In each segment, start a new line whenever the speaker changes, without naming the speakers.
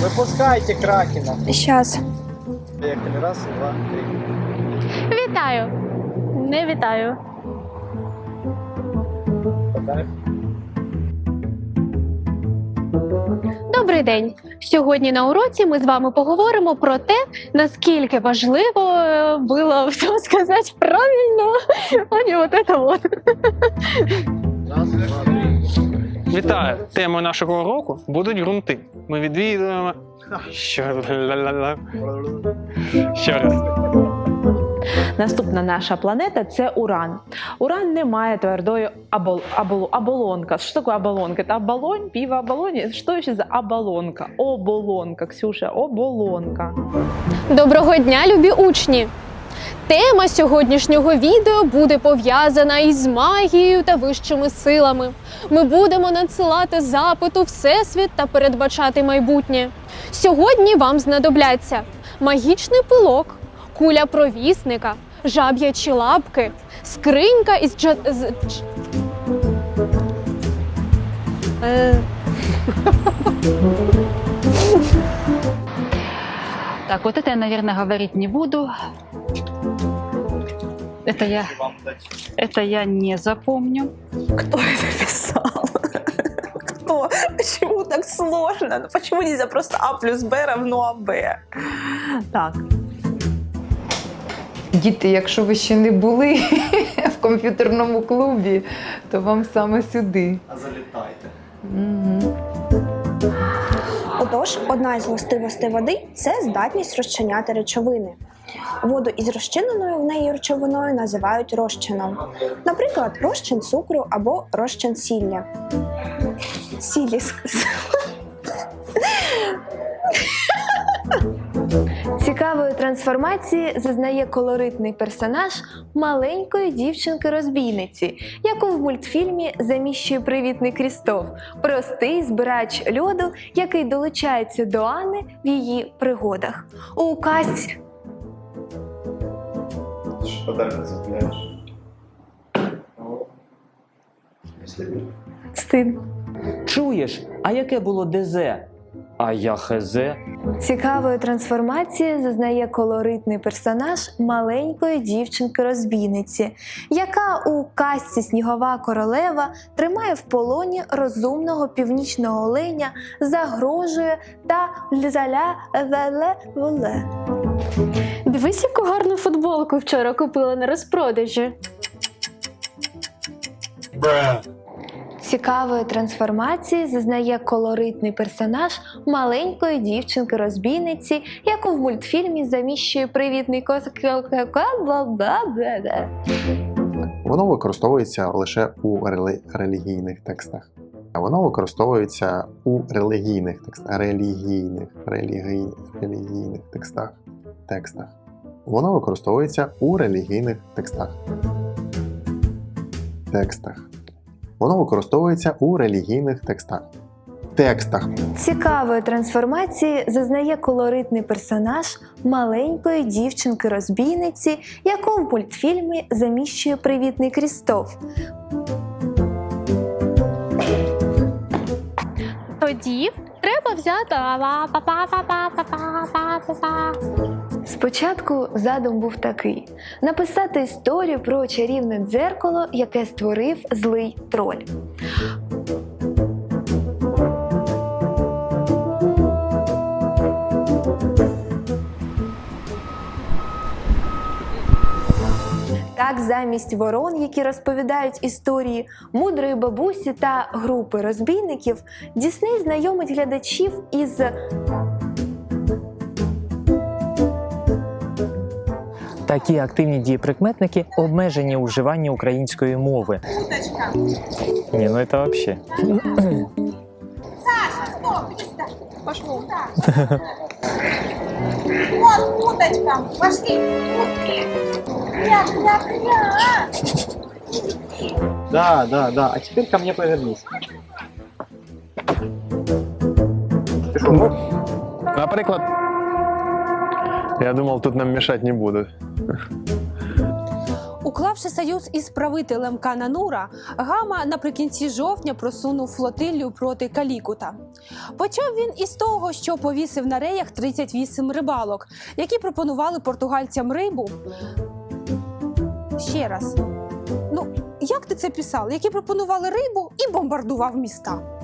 Выпускайте Кракена.
Щас.
Поехали. Раз, два, три.
Вітаю! Не вітаю. Добрий день! Сьогодні на уроці ми з вами поговоримо про те, наскільки важливо е, було все сказати правильно, а не вот это вот.
Раз, два, три.
Вітаю! Темою нашого уроку будуть ґрунти. Ми відвідуємо. Що... Ще раз.
Наступна наша планета це Уран. Уран не має твердої абол, абол, оболонка. Що таке оболонка? Це оболонь, пиво оболоні. Що ще за оболонка? Оболонка, Ксюша, оболонка.
Доброго дня, любі учні! Тема сьогоднішнього відео буде пов'язана із магією та вищими силами. Ми будемо надсилати запит у всесвіт та передбачати майбутнє. Сьогодні вам знадобляться магічний пилок, куля провісника, жаб'ячі лапки, скринька із джа... з... Е,
Так, вот это я, наверное, говорить не буду. Это я,
Вам дать.
это я не запомню.
Кто это писал? Кто? Почему так сложно? Ну, почему нельзя просто А плюс Б равно АБ? Так,
Діти, якщо ви ще не були в комп'ютерному клубі, то вам саме сюди.
А залетайте.
Угу.
Отож, одна із властивостей води це здатність розчиняти речовини. Воду із розчиненою в неї речовиною називають розчином. Наприклад, розчин цукру або розчин сілля. Сілі.
Цікавої трансформації зазнає колоритний персонаж маленької дівчинки-розбійниці, яку в мультфільмі заміщує привітний Крістоф, простий збирач льоду, який долучається до Анни в її пригодах. У казці
Подарок цепляешь. Если
стид.
Чуєш, а яке було ДЗ? А я ХЗ.
Цікавої трансформації зазнає колоритний персонаж маленької дівчинки-розбійниці, яка у казці Снігова королева тримає в полоні розумного північного оленя, загрожує та заля веле воле.
Дивись, яку гарну футболку вчора купила на розпродажі.
Цікавої трансформації зазнає колоритний персонаж маленької дівчинки-розбійниці, яку в мультфільмі заміщує привітний кот.
Воно використовується лише у рели- релігійних текстах. А Воно використовується у релігійних текстах, релігійних, релігій, релігійних текстах, текстах. Воно використовується у релігійних текстах. Текстах. Воно використовується у релігійних текстах. Текстах.
Цікавої трансформації зазнає колоритний персонаж маленької дівчинки-розбійниці, яку в мультфільмі заміщує привітний Крістоф.
Тоді треба взяти.
Спочатку задум був такий: написати історію про чарівне дзеркало, яке створив злий троль. Так, замість ворон, які розповідають історії мудрої бабусі та групи розбійників, Дісней знайомить глядачів із.
Такі активні дієприкметники обмежені у вживанні української мови. Ні, ну це взагалі.
Вот уточка, пошли, утки. Кря, кря, кря.
Да, да, да. А теперь ко мне повернись. Ты что,
Наприклад, я думав, тут нам мішати не.
У
Уклавши союз із правителем Кананура, Гама наприкінці жовтня просунув флотилію проти Калікута. Почав він із того, що повісив на реях 38 рибалок, які пропонували португальцям рибу. Ще раз. Ну, як ти це писав? Які пропонували рибу і бомбардував міста.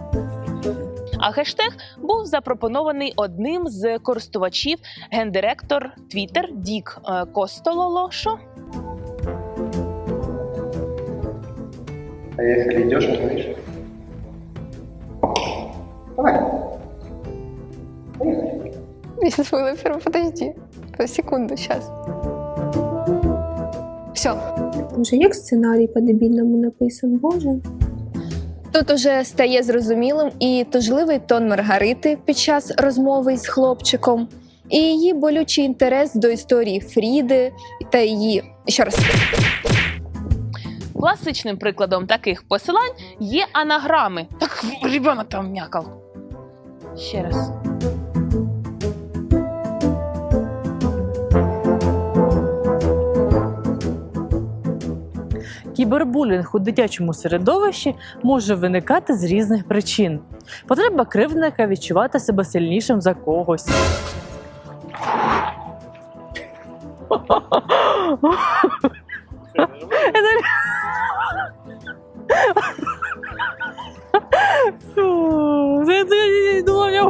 А хештег був запропонований одним з користувачів гендиректор Twitter Дік е, Костололошо.
Поехали, идешь, говоришь?
Подожди, секунду, сейчас. Все.
Боже, як сценарій по-дебільному написан, Боже.
Тут уже стає зрозумілим і тужливий тон Маргарити під час розмови з хлопчиком, і її болючий інтерес до історії Фріди та її ще раз.
Класичним прикладом таких посилань є анаграми. Так ребенок там м'якав. Ще раз.
Кібербулінг у дитячому середовищі може виникати з різних причин. Потреба кривдника відчувати себе сильнішим за когось. Думала, я